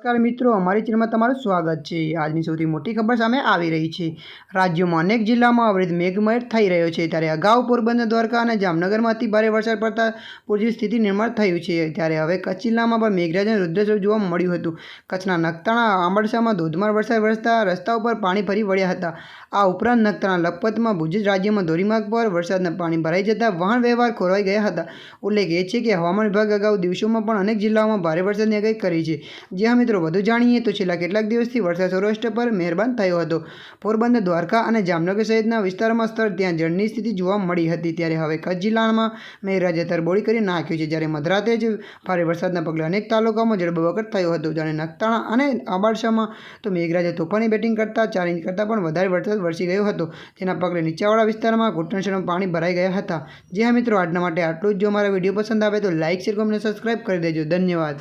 નમસ્કાર મિત્રો, અમારી ચેનલમાં તમારું સ્વાગત છે. આજની સૌથી મોટી ખબર સામે આવી રહી છે. રાજ્યમાં અનેક જિલ્લામાં અવિરત મેઘમહેર થઈ રહ્યો છે. ત્યારે અગાઉ પોરબંદર, દ્વારકા અને જામનગરમાં અતિ ભારે વરસાદ પડતા પૂરતી સ્થિતિ નિર્માણ થયું છે. ત્યારે હવે કચ્છ જિલ્લામાં પણ મેઘરાજાનું રુદ્રસ્વરૂપ જોવા મળ્યું હતું. કચ્છના નખતાણા આંબરસામાં ધોધમાર વરસાદ વરસતા રસ્તા ઉપર પાણી ફરી વળ્યા હતા. આ ઉપરાંત નખતાણા લખપતમાં ભુજ રાજ્યમાં ધોરીમાર્ગ પર વરસાદના પાણી ભરાઈ જતાં વાહન વ્યવહાર ખોરવાઈ ગયા હતા. ઉલ્લેખ એ છે કે હવામાન વિભાગ અગાઉ દિવસોમાં પણ અનેક જિલ્લાઓમાં ભારે વરસાદની આગાહી કરી છે. જ્યાં મિત્રો વધુ જાણીએ તો છેલ્લા કેટલાક દિવસથી વરસાદ સૌરાષ્ટ્ર પર મહેરબાન થયો હતો. પોરબંદર, દ્વારકા અને જામનગર સહિતના વિસ્તારમાં સ્થળ ત્યાં જળની સ્થિતિ જોવા મળી હતી. ત્યારે હવે કચ્છ જિલ્લામાં મેઘરાજે તરબોળી કરી નાખ્યું છે. જ્યારે મધરાતે જ ભારે વરસાદના પગલે અનેક તાલુકાઓમાં જળબબકટ થયો હતો. જાણે નખતાણા અને આબારસામાં તો મેઘરાજે તોફાની બેટિંગ કરતાં ચાર ઇંચ કરતાં પણ વધારે વરસાદ વરસી ગયો હતો. જેના પગલે નીચાવાળા વિસ્તારમાં ઘૂંટણસરમાં પાણી ભરાઈ ગયા હતા. જી હા મિત્રો, આજના માટે આટલું જ. જો મારા વીડિયો પસંદ આવે તો લાઇક શેર, કોમેન્ટ સબસ્ક્રાઇબ કરી દેજો. ધન્યવાદ.